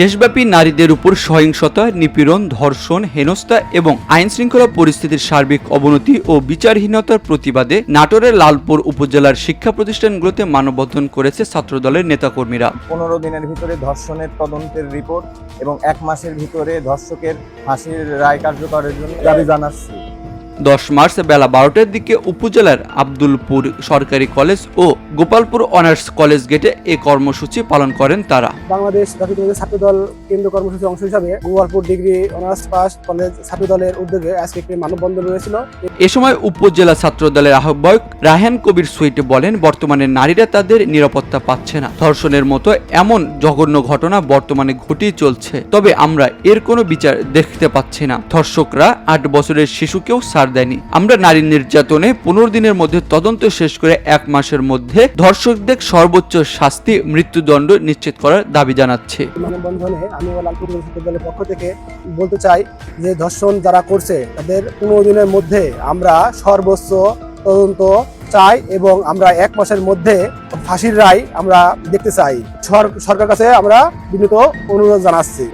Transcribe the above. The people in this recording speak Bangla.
দেশব্যাপী নারীদের উপর সহিংসতা, নিপীড়ন, ধর্ষণ, হেনস্থা এবং আইন শৃঙ্খলা পরিস্থিতির সার্বিক অবনতি ও বিচারহীনতার প্রতিবাদে নাটোরের লালপুর উপজেলার শিক্ষা প্রতিষ্ঠানগুলোতে মানববন্ধন করেছে ছাত্রদলের নেতাকর্মীরা। পনেরো দিনের ভিতরে ধর্ষণের তদন্তের রিপোর্ট এবং এক মাসের ভিতরে ধর্ষকের ফাঁসির রায় কার্যকরের জন্য দাবি জানাচ্ছি। দশ মার্চ বেলা বারোটার দিকে উপজেলার আব্দুলপুর সরকারি কলেজ ও গোপালপুর অনার্স কলেজ গেটে এ কর্মসূচি পালন করেন তারা। বাংলাদেশ জাতীয়তাবাদী ছাত্রদল কেন্দ্রীয় কর্মসূচি অংশ হিসাবে Goalpur degree honours pass college ছাত্র দলের উদ্যোগে আজকে একটি মানববন্ধন রয়েছিল। এ সময় উপজেলা ছাত্রদলের আহ্বায়ক রায়হান কবির সুইটে বলেন বর্তমানে নারীরা তাদের নিরাপত্তা পাচ্ছে না। ধর্ষণের মতো এমন জঘন্য ঘটনা বর্তমানে ঘটেই চলছে। তবে আমরা এর কোনো বিচার দেখতে পাচ্ছি না। ধর্ষকরা আট বছরের শিশুকেও ছাড় দেয়নি। আমরা নারী নির্যাতনে পনেরো দিনের মধ্যে তদন্ত শেষ করে এক মাসের মধ্যে ধর্ষকদের সর্বোচ্চ শাস্তি, মৃত্যুদণ্ড নিশ্চিত করার দাবি জানাচ্ছে। আমি লালপুর পক্ষ থেকে বলতে চাই যে ধর্ষণ যারা করছে, তাদের পনেরো দিনের মধ্যে আমরা সর্বোচ্চ তদন্ত চাই এবং আমরা এক মাসের মধ্যে ফাঁসির রায় আমরা দেখতে চাই। সর- সরকার কাছে আমরা বিনীত অনুরোধ জানাচ্ছি।